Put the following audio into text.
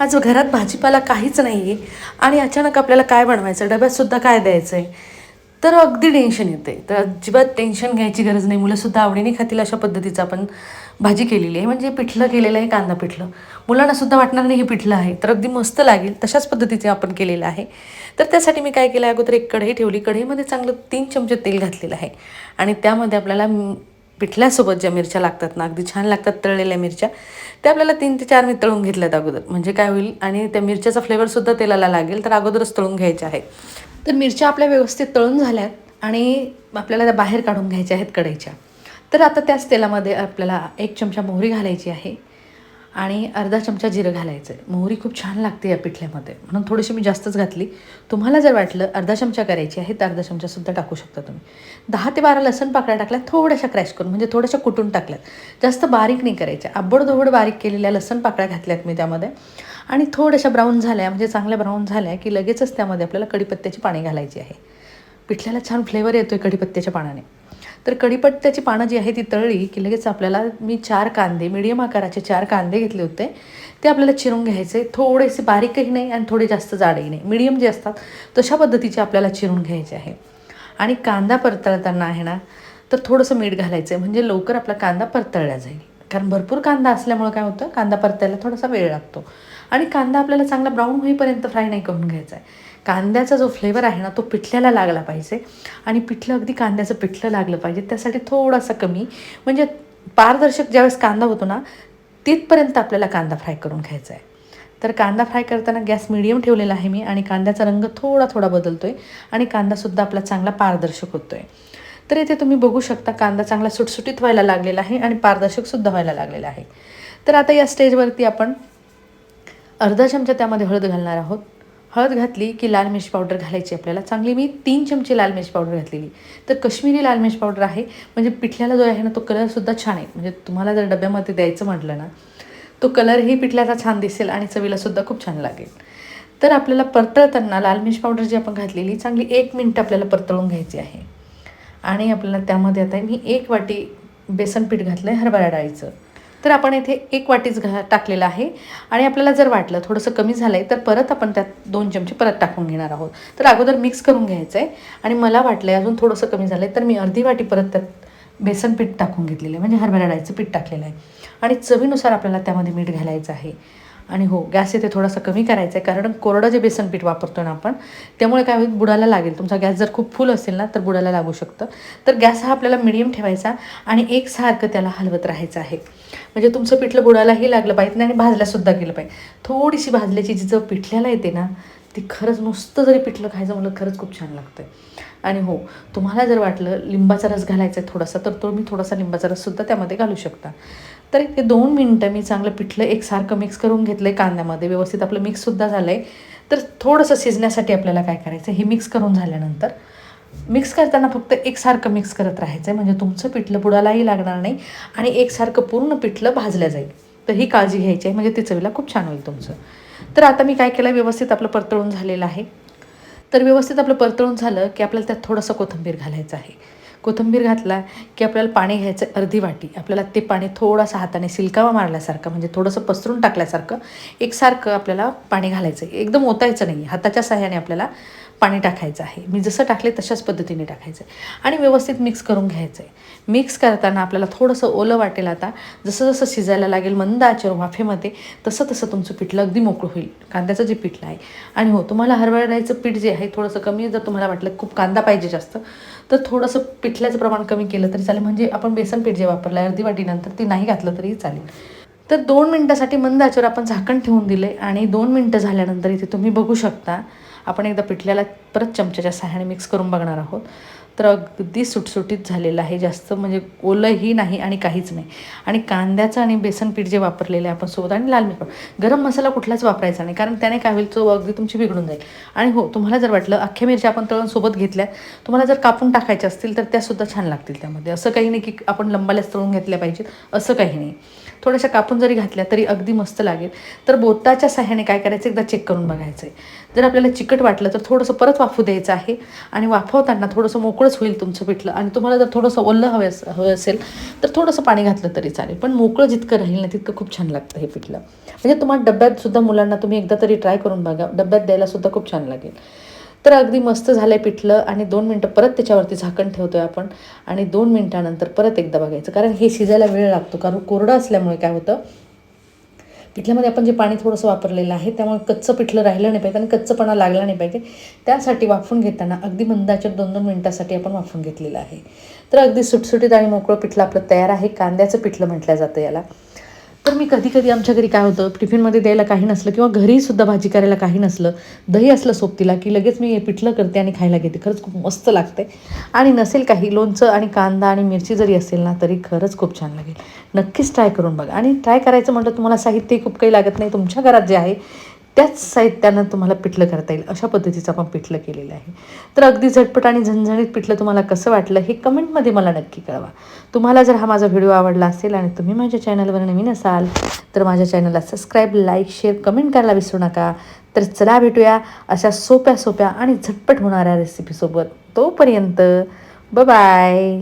आज घरात भाजीपाला काहीच नाही आहे आणि अचानक आपल्याला काय बनवायचं? डब्यातसुद्धा काय द्यायचं आहे तर अगदी टेन्शन येते. तर अजिबात टेन्शन घ्यायची गरज नाही. मुलंसुद्धा आवडीने खातील अशा पद्धतीचं आपण भाजी केलेली आहे. म्हणजे पिठलं केलेलं आहे कांदा पिठलं. मुलांनासुद्धा वाटणार नाही हे पिठलं आहे. तर अगदी मस्त लागेल. तशाच पद्धतीचे आपण केलेलं आहे. तर त्यासाठी मी काय केलं आहे अगोदर एक कढई ठेवली. कढईमध्ये चांगलं तीन चमचे तेल घातलेलं आहे. आणि त्यामध्ये आपल्याला पिठल्यासोबत ज्या मिरच्या लागतात ना अगदी छान लागतात तळलेल्या मिरच्या त्या आपल्याला तीन ते चार मी तळून घेतल्यात अगोदर. म्हणजे काय होईल आणि त्या मिरच्याचा फ्लेवरसुद्धा तेलाला लागेल तर अगोदरच तळून घ्यायच्या आहे तर मिरच्या आपल्या व्यवस्थित तळून झाल्यात आणि आपल्याला त्या बाहेर काढून घ्यायच्या आहेत कढईच्या. तर आता त्याच तेलामध्ये आपल्याला एक चमचा मोहरी घालायची आहे. आणि अर्धा चमचा जिरं घालायचं आहे मोहरी खूप छान लागते या पिठल्यामध्ये. म्हणून थोडीशी मी जास्तच घातली. तुम्हाला जर वाटलं अर्धा चमचा करायची आहे तर अर्धा चमचासुद्धा टाकू शकता तुम्ही. दहा ते बारा लसण पाकळ्या टाकल्या थोड्याशा क्रॅश करून म्हणजे थोड्याशा कुटून टाकल्यात. जास्त बारीक नाही करायच्या आबडधोबड बारीक केलेल्या लसण पाकळ्या घातल्यात मी त्यामध्ये. आणि थोड्याशा ब्राऊन झाल्या म्हणजे चांगल्या ब्राऊन झाल्या की लगेचच त्यामध्ये आपल्याला कढीपत्त्याची पाणी घालायची आहे. पिठल्याला छान फ्लेवर येतो आहे कढीपत्त्याच्या पाण्याने तर कढीपत्त्याची पानं जी आहे ती तळली की लगेच आपल्याला मी चार कांदे मिडियम आकाराचे चार कांदे घेतले होते. ते आपल्याला चिरून घ्यायचे. थोडेसे बारीकही नाही आणि थोडे जास्त जाडही नाही. मिडियम जे असतात तशा पद्धतीचे आपल्याला चिरून घ्यायचे आहे. आणि कांदा परतळताना आहे ना तर थोडंसं मीठ घालायचं आहे म्हणजे लवकर आपला कांदा परतळला जाईल. कारण भरपूर कांदा असल्यामुळं काय होतं? कांदा परतायला थोडासा वेळ लागतो. आणि कांदा आपल्याला चांगला ब्राऊन होईपर्यंत फ्राय नाही करून घ्यायचा आहे. कांद्याचा जो फ्लेवर आहे ना तो पिठल्याला लागला पाहिजे. आणि पिठलं अगदी कांद्याचं पिठलं लागलं पाहिजे. त्यासाठी थोडासा कमी म्हणजे पारदर्शक ज्यावेळेस कांदा होतो ना तिथपर्यंत आपल्याला कांदा फ्राय करून घ्यायचा आहे. तर कांदा फ्राय करताना गॅस मिडियम ठेवलेला आहे मी आणि कांद्याचा रंग थोडा थोडा बदलतो आहे आणि कांदासुद्धा आपला चांगला पारदर्शक होतो आहे तर इथे तुम्ही बघू शकता कांदा चांगला सुटसुटीत व्हायला लागलेला आहे आणि पारदर्शकसुद्धा व्हायला लागलेला आहे. तर आता या स्टेजवरती आपण अर्धा चमचा त्यामध्ये हळद घालणार आहोत. हळद घातली की लाल मिरची पावडर घालायची आपल्याला. चांगली मी तीन चमचे लाल मिरची पावडर घातलेली. तर कश्मीरी लाल मिरची पावडर आहे. म्हणजे पिठल्याला जो आहे ना तो कलरसुद्धा छान आहे. म्हणजे तुम्हाला जर डब्यामध्ये द्यायचं म्हटलं ना तो कलरही पिठल्याचा छान दिसेल आणि चवीलासुद्धा खूप छान लागेल. तर आपल्याला परतळताना लाल मिरची पावडर जी आपण घातलेली चांगली एक मिनटं आपल्याला परतळून घ्यायची आहे. आणि आपल्याला त्यामध्ये आता मी एक वाटी बेसन पीठ घातलं आहे हरभरा डाळीचं. तर आपण इथे एक वाटीच घा टाकलेलं आहे. आणि आपल्याला जर वाटलं थोडंसं कमी झालं आहे तर परत आपण त्यात दोन चमचे परत टाकून घेणार आहोत. तर अगोदर मिक्स करून घ्यायचं आहे आणि मला वाटलं आहे अजून थोडंसं कमी झालं आहे तर मी अर्धी वाटी परत त्यात बेसन पीठ टाकून घेतलेलं आहे. म्हणजे हरभरा डाळीचं पीठ टाकलेलं आहे. आणि चवीनुसार आपल्याला त्यामध्ये मीठ घालायचं आहे. आणि हो गॅस इथे थोडासा कमी करायचा आहे कारण कोरडं जे बेसन पीठ वापरतो ना आपण त्यामुळे काय होईल बुडाला लागेल. तुमचा गॅस जर खूप फुल असेल ना तर बुडाला लागू शकतं. तर गॅस हा आपल्याला मिडियम ठेवायचा आणि एकसारखं त्याला हलवत राहायचं आहे. म्हणजे तुमचं पिठलं बुडालाही लागलं पाहिजे नाही आणि भाजल्यासुद्धा गेलं पाहिजे. थोडीशी भाजल्याची जी चव पिठल्याला येते ना ती खरंच नुसतं जरी पिठलं खायचं म्हणलं खरंच खूप छान लागतं आणि हो तुम्हाला जर वाटलं लिंबाचा रस घालायचा आहे थोडासा तर तो मी थोडासा लिंबाचा रससुद्धा त्यामध्ये घालू शकता. तर ते दोन मिनटं मी चांगलं पिठलं एकसारखं मिक्स करून घेतलं आहे कांद्यामध्ये. व्यवस्थित आपलं मिक्ससुद्धा झालं आहे तर थोडंसं शिजण्यासाठी आपल्याला काय करायचं हे मिक्स करून झाल्यानंतर मिक्स करताना फक्त एकसारखं मिक्स करत राहायचं आहे म्हणजे तुमचं पिठलं बुडालाही लागणार नाही आणि एकसारखं पूर्ण पिठलं भाजलं जाईल. तर ही काळजी घ्यायची आहे. म्हणजे ती चवीला खूप छान होईल तुमचं. तर आता मी काय केलं व्यवस्थित आपलं परतळून झालेलं आहे. तर व्यवस्थित आपलं परतळून झालं की आपल्याला त्यात थोडंसं कोथिंबीर घालायचं आहे. कोथिंबीर घातला की आपल्याला पाणी घ्यायचं अर्धी वाटी. आपल्याला ते पाणी थोडासा हाताने सिलकावा मारल्यासारखं म्हणजे थोडंसं पसरून टाकल्यासारखं एकसारखं आपल्याला पाणी घालायचं आहे. एकदम ओतायचं नाही हाताच्या सहाय्याने आपल्याला पाणी टाकायचं आहे. मी जसं टाकले तशाच पद्धतीने टाकायचं आहे आणि व्यवस्थित मिक्स करून घ्यायचं आहे मिक्स करताना आपल्याला थोडंसं ओलं वाटेल आता. जसं जसं शिजायला लागेल मंद आचर वाफेमध्ये तसं तसं तुमचं पिठलं अगदी मोकळं होईल. कांद्याचं जे पिठलं आहे. आणि हो तुम्हाला हरभऱ्याचं पीठ जे आहे थोडंसं कमी जर तुम्हाला वाटलं खूप कांदा पाहिजे जास्त तर थोडंसं पिठल्याचं प्रमाण कमी केलं तरी चालेल. म्हणजे आपण बेसन पीठ जे वापरलं आहे अर्धी वाटीनंतर ते नाही घातलं तरी चालेल. तर दोन मिनटासाठी मंद आचेवर आपण झाकण ठेवून दिले आणि दोन मिनटं झाल्यानंतर इथे तुम्ही बघू शकता आपण एकदा पिठल्याला परत चमच्याच्या सहाय्याने मिक्स करून बघणार आहोत. तर अगदी सुटसुटीत झालेलं आहे. जास्त म्हणजे ओलंही नाही आणि काहीच नाही. आणि कांद्याचं आणि बेसन पीठ जे वापरलेलं आहे आपण सोबत आणि लाल मिरची. गरम मसाला कुठलाच वापरायचा नाही. कारण त्याने काय होईल? चव अगदी तुमची बिघडून जाईल. आणि हो तुम्हाला जर वाटलं अख्ख्या मिरच्या आपण तळून सोबत घेतल्या तुम्हाला जर कापून टाकायच्या असतील तर त्यासुद्धा छान लागतील त्यामध्ये. असं काही नाही की आपण लंबाल्याच तळून घेतल्या पाहिजेत. असं काही नाही. थोड्याशा कापून जरी घातल्या तरी अगदी मस्त लागेल. तर बोटाच्या साह्याने काय करायचं? एकदा चेक करून बघायचं आहे जर आपल्याला चिकट वाटलं तर थोडंसं परत वाफू द्यायचं आहे आणि वाफवताना थोडंसं मोकळंच होईल तुमचं पिठलं आणि तुम्हाला जर थोडंसं ओल्लं हवं हवं असेल तर थोडंसं पाणी घातलं तरी चालेल. पण मोकळं जितकं राहील ना तितकं खूप छान लागतं हे पिठलं. म्हणजे तुम्हाला डब्यात सुद्धा मुलांना तुम्ही एकदा तरी ट्राय करून बघा. डब्यात द्यायला सुद्धा खूप छान लागेल. तर अगदी मस्त झालं आहे पिठलं आणि दोन मिनटं परत त्याच्यावरती झाकण ठेवतो आहे आपण. आणि दोन मिनटानंतर परत एकदा बघायचं. कारण हे शिजायला वेळ लागतो. कारण कोरडं असल्यामुळे काय होतं पिठल्यामध्ये आपण जे पाणी थोडंसं वापरलेलं आहे त्यामुळे कच्चं पिठलं राहिलं नाही पाहिजे आणि कच्चपणा लागला नाही पाहिजे. त्यासाठी वाफून घेताना अगदी मंदाच्या दोन दोन मिनटासाठी आपण वाफून घेतलेलं आहे. तर अगदी सुटसुटीत आणि मोकळं पिठलं आपलं तयार आहे. कांद्याचं पिठलं म्हटलं जातं याला. तर मी कधी कधी आमच्या घरी काय होतं टिफिनमध्ये द्यायला काही नसलं किंवा घरीसुद्धा भाजी करायला काही नसलं दही असलं सोबतीला की लगेच मी हे पिठलं करते आणि खायला घेते. खरंच खूप मस्त लागते. आणि नसेल काही लोणचं आणि कांदा आणि मिरची जरी असेल ना तरी खरंच खूप छान लागेल. नक्कीच ट्राय करून बघा. आणि ट्राय करायचं म्हटलं तुम्हाला साहित्य खूप काही लागत नाही. तुमच्या घरात जे आहे त्याच साहित्यानं तुम्हाला पिठलं करता येईल. अशा पद्धतीचं आपण पिठलं केलेलं आहे. तर अगदी झटपट आणि झणझणीत पिठलं तुम्हाला कसं वाटलं हे कमेंटमध्ये मला नक्की कळवा. तुम्हाला जर हा माझा व्हिडिओ आवडला असेल आणि तुम्ही माझ्या चॅनलवर नवीन असाल तर माझ्या चॅनलला सबस्क्राईब लाईक शेअर कमेंट करायला विसरू नका. तर चला भेटूया अशा सोप्या सोप्या आणि झटपट होणाऱ्या रेसिपीसोबत तोपर्यंत बाय